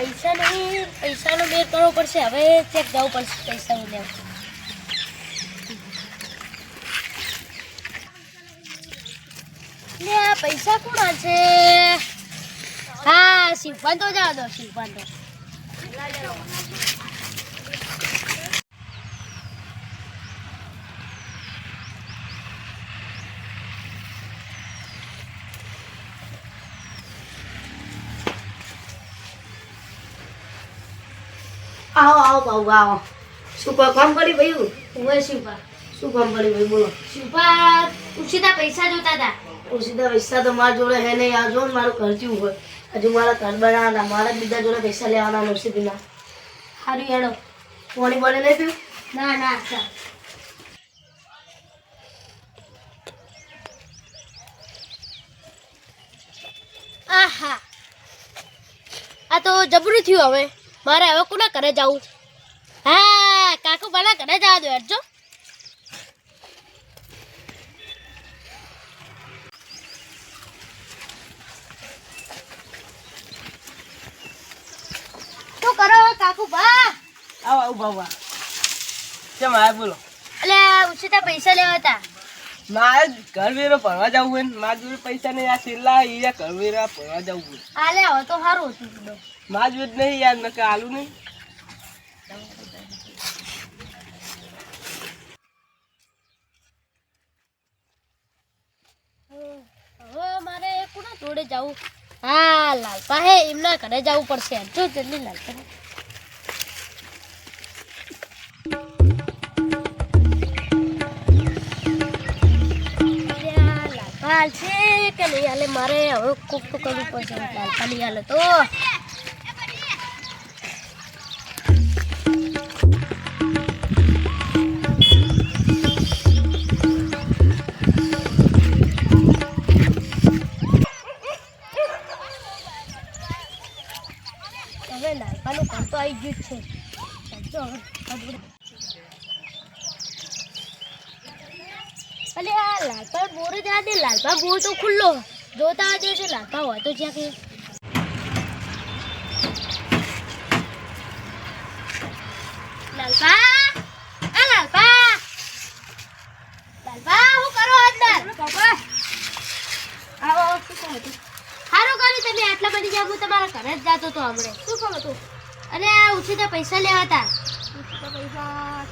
પૈસા નહીં પૈસાનો બેર કરવો પડશે. હવે ચેક જવું પડશે પૈસા લેવું. લે પૈસા કોણ છે? હા શિવપાન તો જવા દો શિવપાન તો. આવો આવો બાબુ આવો. શું કામ કરી ભાઈ ઊભો શિવપા શું કામ કરી ભાઈ બોલો. શિવપા ઉછીતા પૈસા જોતા હતા. ઉછીતા પૈસા તો મારા જોડે હે નહીં. આ જો ને મારું ઘર જેવું હોય. હજુ મારા ઘર બનાવવાના મારા બીજા જોડે પૈસા લેવાના ઉછીતીના સારું હેડો. પાણી પાણી નહીં પીવું? ના ના સર આહા. આ તો જબરું થયું હવે. મારે હવે કોના ઘરે જવું? હા કાકુ ભલા ઘરે જવા દો શું કરો કાકુ બા? આવો આવો બાબા કેમ આયા બોલો. એટલે ઉછીતા પૈસા લેવા હતા. મારે ઘર વેરો ભરવા જવું હોય ને મારા જોડે પૈસા નહીં આ છેલ્લા અહીંયા ઘર વેરા ભરવા જવું હોય. આલે હવે તો સારું હતું બધું. મારા જોડે જ નહીં યાર, નકર આલુ નહીં. જોડે જવું? હા લાલપા હે એમના ઘરે જવું પડશે. જો જલ્દી લાલપા લાલપા છે કે નહીં હાલે? મારે હવે કોક તો કરવું પડશે. લાલપા નહીં હાલે તો. હવે લાલપાનું કામ તો આવી ગયું છે. ચાલજો. અલે આ લાલપા બોર જ આ દે લાલપા બોર તો ખુલ્લો. જોતા આજે છે લાલપા હોય તો જ્યાં કે લાલપા? આ લાલપા? લાલપા હું કરો અંદર? આવો શું કહો તમે આટલા બધી જાવ હું તમારા ઘરે જ જતો તો હમણે. શું કહો તું અને ઉછીતા પૈસા લેવા હતા. ઉછીતા પૈસા.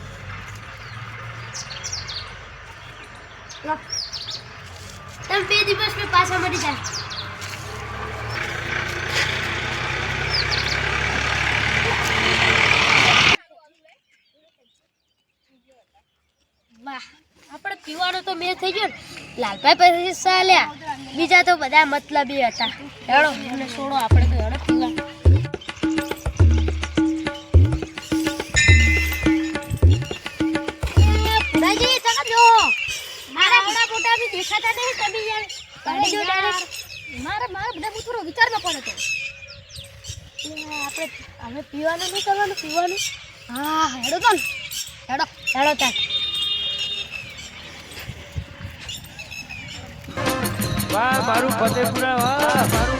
તમે બે દિવસમાં પાછા મળી જાય વાહ. આપણે પીવાનો તો મેં થઈ ગયો ને. લાલભાઈ પૈસા લ્યા. બીજા તો બધા મતલબી હતા. હેડો એમને છોડો આપણે તો હેડો. પીવા ભુરાજી તમે જો મારા મોટા મોટા બી દેખાતા નહીં તમે યાર ગાડી જો મારા મારા બધા હું થોડો વિચારમાં પડે તો. આપણે હવે પીવાનું નહીં કરવાનું પીવાનું? હા હેડો તો. હેડો હેડો તાર. વાહ મારું ફતેપુરા વાહ મારું